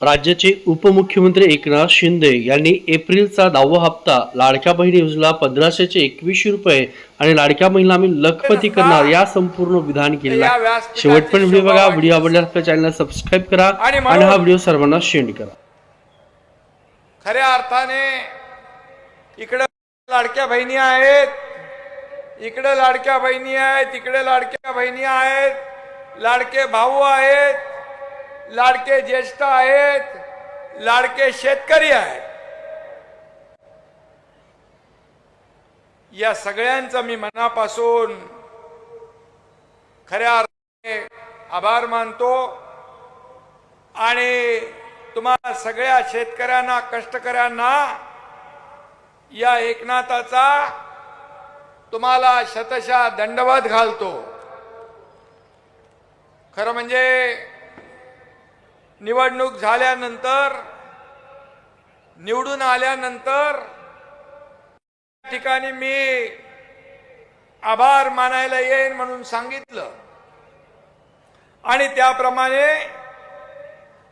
राज्याचे उपमुख्यमंत्री एकनाथ शिंदे यांनी एप्रिलचा दहावा हप्ता लाडक्या बहिणी योजनेला पंधराशेचे एकवीसशे रुपये आणि लाडक्या महिला आम्ही लखपती करणार या संपूर्ण विधान केलेलं आहे. व्यासपीठाची शेवटपर्यंत व्हिडिओ बघा व्हिडिओ आवडल्यास आपल्या चॅनलला सबस्क्राईब करा आणि हा व्हिडिओ सर्वांना शेअर करा. खऱ्या अर्थाने इकडे लाडक्या बहिणी आहेत इकडे लाडक्या बहिणी आहेत इकडे लाडक्या बहिणी आहेत लाडके भाऊ आहेत लाडके ज्येष्ठ आहेत लाडके शेतकरी आहेत. या सगळ्यांचा मी मनापासून खऱ्या अर्थाने आभार मानतो आणि तुम्हा सगळ्या शेतकऱ्यांना कष्टकऱ्यांना या एकनाथाचा तुम्हाला शतशा दंडवत घालतो. खरं म्हणजे निवडणूक झाल्यानंतर निवडून आल्यानंतर त्या ठिकाणी मी आभार मानायला येईन म्हणून सांगितलं. आणि त्याप्रमाणे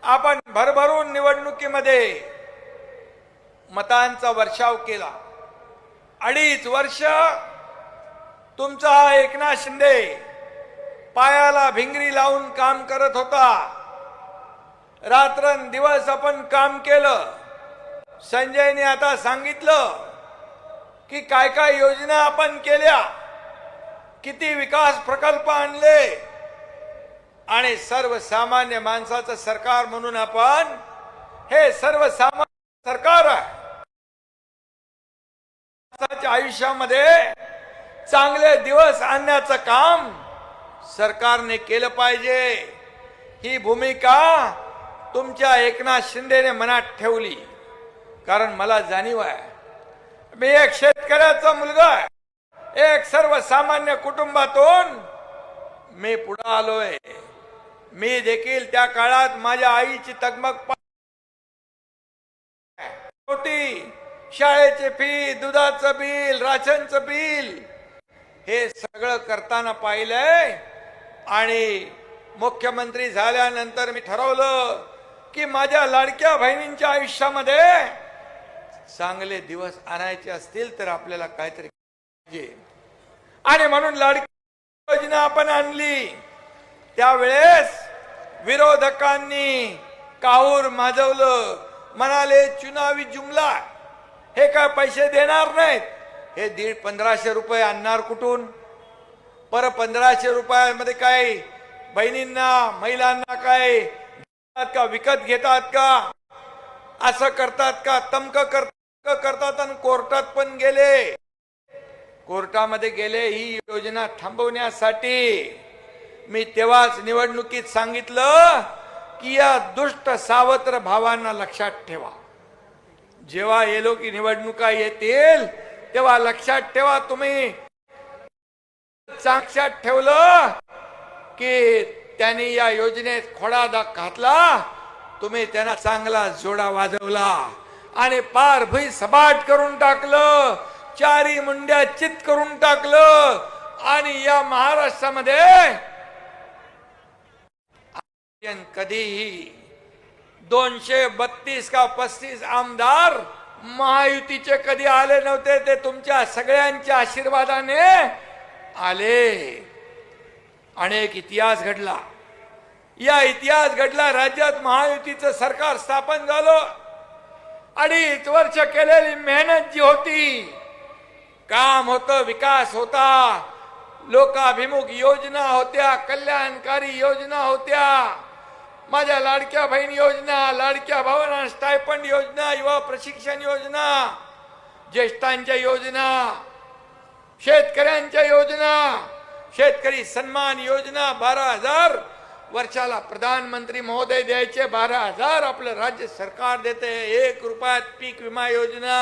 आपण भरभरून निवडणुकीमध्ये मतांचा वर्षाव केला. अडीच वर्ष तुमचा हा एकनाथ शिंदे पायाला भिंगरी लावून काम करत होता. रात्रंदिवस आपण काम केलं. संजयने आता सांगितलं की काय काय योजना आपण केल्या किती विकास प्रकल्प आणले आणि सर्वसामान्य माणसाचं सरकार म्हणून आपण हे सर्वसामान्य सरकार आहे. माणसाच्या आयुष्यामध्ये चांगले दिवस आणण्याचं काम सरकारने केलं पाहिजे. ही भूमिका तुमच्या एकनाथ शिंदेने मनात ठेवली. कारण मला जाणीव आहे. मी एक शेतकऱ्याचा मुलगा आहे. एक सर्वसामान्य कुटुंबातून मी पुढे आलोय. मी देखील त्या काळात माझ्या आईची तगमग होती शाळेचे फी दुधाचं बिल राशनचं बिल हे सगळं करताना पाहिलंय. आणि मुख्यमंत्री झाल्यानंतर मी ठरवलं की माझ्या लाडक्या बहिणींच्या आयुष्यामध्ये चांगले दिवस आणायचे असतील तर आपल्याला काहीतरी पाहिजे. आणि म्हणून लाडकी योजना आपण आणली. त्यावेळेस विरोधकांनी काहूर माजवलं. म्हणाले चुनावी जुमला. हे काय पैसे देणार नाहीत. हे दीड पंधराशे रुपये आणणार कुठून? पर पंधराशे रुपयामध्ये काय बहिणींना महिलांना काय का? विकत घेतात का? असं करतात का? तमक करतात आणि कोर्टात पण गेले. कोर्टामध्ये गेले ही योजना थांबवण्यासाठी. मी तेव्हाच निवडणुकीत सांगितलं की या दुष्ट सावत्र भावांना लक्षात ठेवा. जेव्हा हे लोक निवडणुका येतील तेव्हा लक्षात ठेवा तुम्ही. साक्षात ठेवलं की त्यांनी या योजनेत खोडा घातला. तुम्ही त्यांना चांगला जोडा वाजवला. आणि पार भई सपाट करून टाकलं. चारी मुंड्या चित करून टाकलं. आणि या महाराष्ट्रामध्ये कधीही दोनशे बत्तीस का पस्तीस आमदार महायुतीचे कधी आले नव्हते ते तुमच्या सगळ्यांच्या आशीर्वादाने आले. अनेक इतिहास घडला. या इतिहास घडला राज्यात महायुतीचं सरकार स्थापन झालं. अडीच वर्ष केलेली मेहनत जी होती काम होतं विकास होता. लोकाभिमुख योजना होत्या कल्याणकारी योजना होत्या. माझ्या लाडक्या बहीण योजना लाडक्या भावना स्टायपंड योजना युवा प्रशिक्षण योजना ज्येष्ठांच्या योजना शेतकऱ्यांच्या योजना शेतकरी सन्मान योजना बारा हजार वर्षाला प्रधानमंत्री महोदय द्यायचे बारा हजार आपलं राज्य सरकार देते एक रुपयात पीक विमा योजना.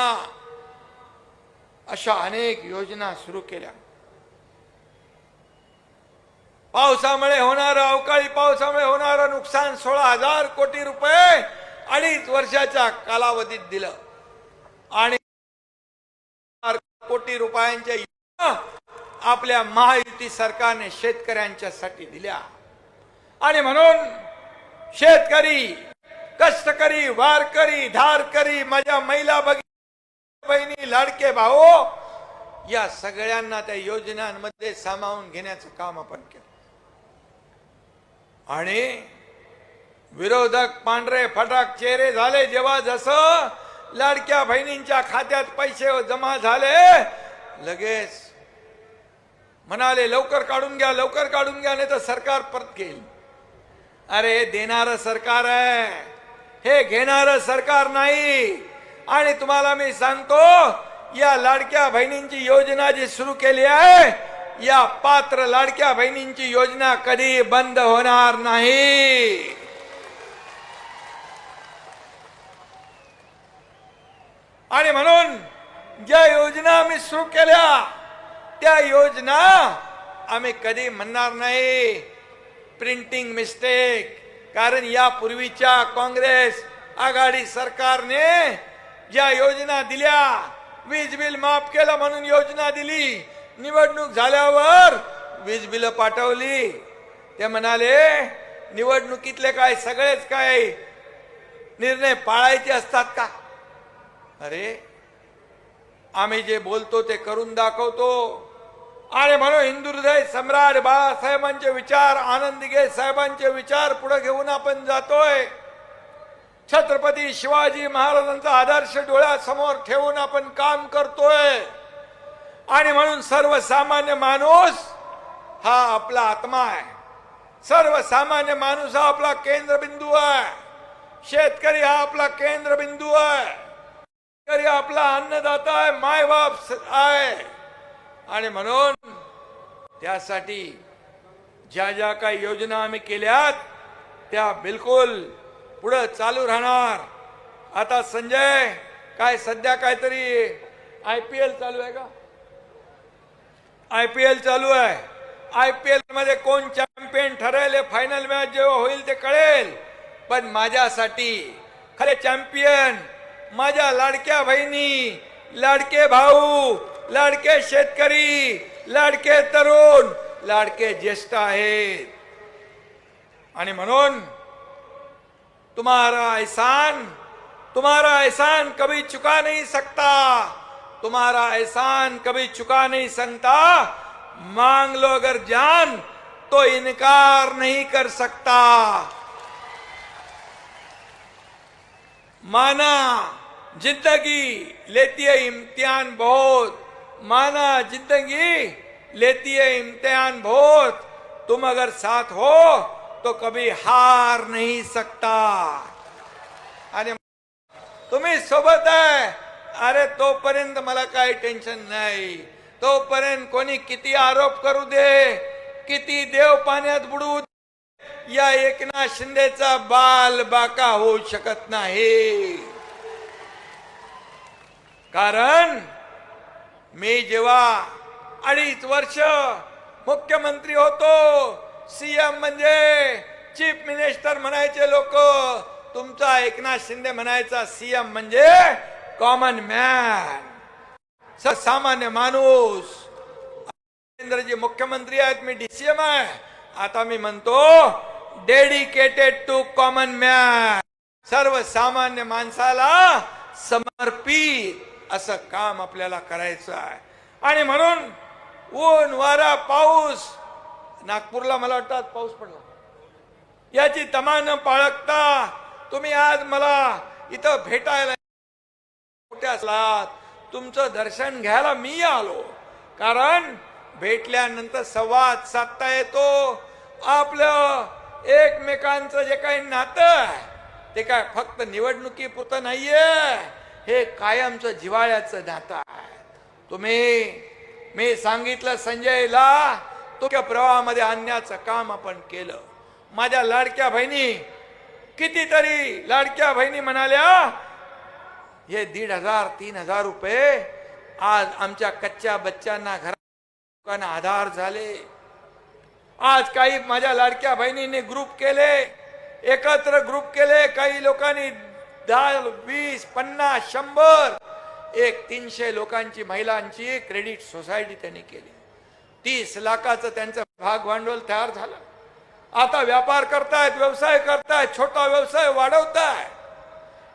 अशा अनेक योजना सुरू केल्या. पावसामुळे होणारं अवकाळी पावसामुळे होणारं नुकसान सोळा हजार कोटी रुपये अडीच वर्षाच्या कालावधीत दिलं. आणि कोटी रुपयांच्या आपल्या महायुती सरकारने शेतकऱ्यांच्यासाठी दिल्या. आणि म्हणून शेतकरी कष्टकरी वारकरी धारकरी माझ्या महिला भगिनी बहिणी लाडके भाऊ या सगळ्यांना त्या योजनांमध्ये सामावून घेण्याचं काम आपण केलं. आणि विरोधक पांढरे फटाक चेहरे झाले जेव्हा जसं लाडक्या बहिणींच्या खात्यात पैसे जमा झाले लगेच म्हणाले लवकर काढून घ्या लवकर काढून घ्या नाही तर सरकार परत घेईल. अरे देणार सरकार आहे. हे घेणार सरकार नाही. आणि तुम्हाला मी सांगतो या लाडक्या बहिणींची योजना जी सुरू केली आहे या पात्र लाडक्या बहिणींची योजना कधी बंद होणार नाही. आणि म्हणून ज्या योजना मी सुरू केल्या त्या योजना आम्ही कधी म्हणणार नाही. प्रिंटिंग मिस्टेक कारण यापूर्वीच्या काँग्रेस आघाडी सरकारने ज्या योजना दिल्या वीज बिल माफ केलं म्हणून योजना दिली निवडणूक झाल्यावर वीज बिल पाठवली. ते म्हणाले निवडणुकीतले काय सगळेच काय निर्णय पाळायचे असतात का? अरे आम्ही जे बोलतो ते करून दाखवतो. आणि म्हणून हिंदू हृदय सम्राट बाळासाहेबांचे विचार आनंदगे साहेबांचे विचार पुढे घेऊन आपण जातोय. छत्रपती शिवाजी महाराजांचा आदर्श डोळ्यासमोर ठेवून आपण काम करतोय. आणि म्हणून सर्वसामान्य माणूस हा आपला आत्मा आहे. सर्वसामान्य माणूस हा आपला केंद्रबिंदू आहे. शेतकरी हा आपला केंद्रबिंदू आहे. शेतकरी आपला अन्नदाता आहे मायबाप स- आहे. आणि म्हणून त्यासाठी ज्या ज्या काही योजना आम्ही केल्यात त्या बिलकुल पुढं चालू राहणार. आता संजय काय सध्या काहीतरी आय पी एल चालू आहे का? आय पी एल चालू आहे. आय पी एलमध्ये कोण चॅम्पियन ठरेल हे फायनल मॅच जेव्हा होईल ते कळेल. पण माझ्यासाठी खरे चॅम्पियन माझ्या लाडक्या बहिणी लाडके भाऊ लाडके शेतकरी, लाडके तरुण, लाडके ज्येष्ठ म्हणून, तुम्हारा एहसान तुम्हारा एहसान कभी चुका नहीं सकता. तुम्हारा एहसान कभी चुका नहीं सकता. मांग लो अगर जान तो इनकार नहीं कर सकता. माना ज़िंदगी लेती है इम्तिहान बहुत. माना जिंदगी लेती है इम्तिहान बहुत तुम अगर साथ हो तो कभी हार नहीं सकता। आणि तुम्ही सोबत आहे अरे तोपर्यंत मला काही टेन्शन नाही। तोपर्यंत कोणी किती आरोप करू दे किती देव पाण्यात बुडू दे, या एकनाथ शिंदेचा बाल बाका होऊ शकत नाही। कारण मी जेव्हा अडीच वर्ष मुख्यमंत्री होतो सीएम म्हणजे चीफ मिनिस्टर म्हणायचे लोक तुमचा एकनाथ शिंदे म्हणायचा सीएम म्हणजे कॉमन मॅन सामान्य माणूस. नरेंद्रजी मुख्यमंत्री आहेत मी डीसीएम आहे. आता मी म्हणतो डेडिकेटेड टू कॉमन मॅन सर्वसामान्य माणसाला समर्पित. असं काम आपल्याला करायचं आहे. आणि म्हणून ऊन वारा पाऊस नागपूरला मला वाटतं आज पाऊस पडला. याची तमान पाळगता तुम्ही आज मला इथं भेटायला कुठे असलात तुमचं दर्शन घ्यायला मी आलो. कारण भेटल्यानंतर संवाद साधता येतो. आपलं एकमेकांचं जे काही नातं आहे ते काय फक्त निवडणुकीपुरतं नाहीये. हे कायमचं जिव्हाळ्याचं नातं आहे तुम्ही मी सांगितलं संजयला तो प्रवाहामध्ये आणण्याचं काम आपण केलं. माझ्या लाडक्या बहिणी कितीतरी लाडक्या बहिणी म्हणाल्या हे दीड हजार तीन हजार रुपये आज आमच्या कच्च्या बच्च्यांना घरा लोकांना आधार झाले. आज काही माझ्या लाडक्या बहिणींनी ग्रुप केले एकत्र ग्रुप केले काही लोकांनी दहा वीस पन्नास शंभर. एक तीनशे लोकांची महिलांची क्रेडिट सोसायटी त्यांनी केली. तीस लाखाचं त्यांचं भाग भांडवल तयार झालं. आता व्यापार करतायत व्यवसाय करतायत छोटा व्यवसाय वाढवताय.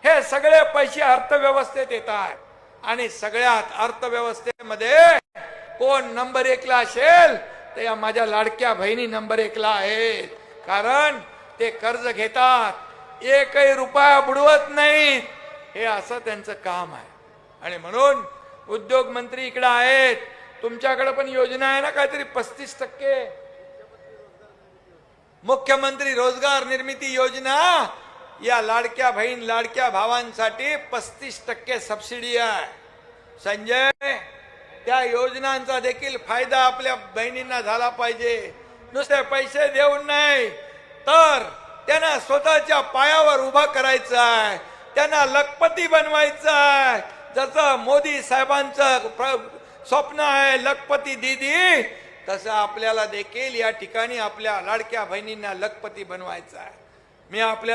हे सगळे पैसे अर्थव्यवस्थेत येतात आणि सगळ्यात अर्थव्यवस्थेमध्ये कोण नंबर एकला असेल तर या माझ्या लाडक्या बहिणी नंबर एकला आहेत. कारण ते कर्ज घेतात एकही रुपया बुडवत नाहीत हे असं त्यांचं काम आहे. आणि म्हणून उद्योग मंत्री इकडे आहेत. तुमच्याकडे पण योजना आहे ना काहीतरी पस्तीस टक्के. मुख्यमंत्री रोजगार निर्मिती योजना. या लाडक्या बहीण लाडक्या भावांसाठी पस्तीस टक्के सबसिडी आहे. संजय त्या योजनांचा देखील फायदा आपल्या बहिणींना झाला पाहिजे. नुसते पैसे देऊन नाही तर त्यांना स्वतःच्या पायावर उभा करायचं आहे त्यांना लखपती बनवायचं आहे जसं मोदी साहेबांचं प्र- स्वप्न आहे लखपती दीदी तसं आपल्याला देखील या ठिकाणी आपल्या लाडक्या बहिणींना लखपती बनवायचं आहे मी आपल्याला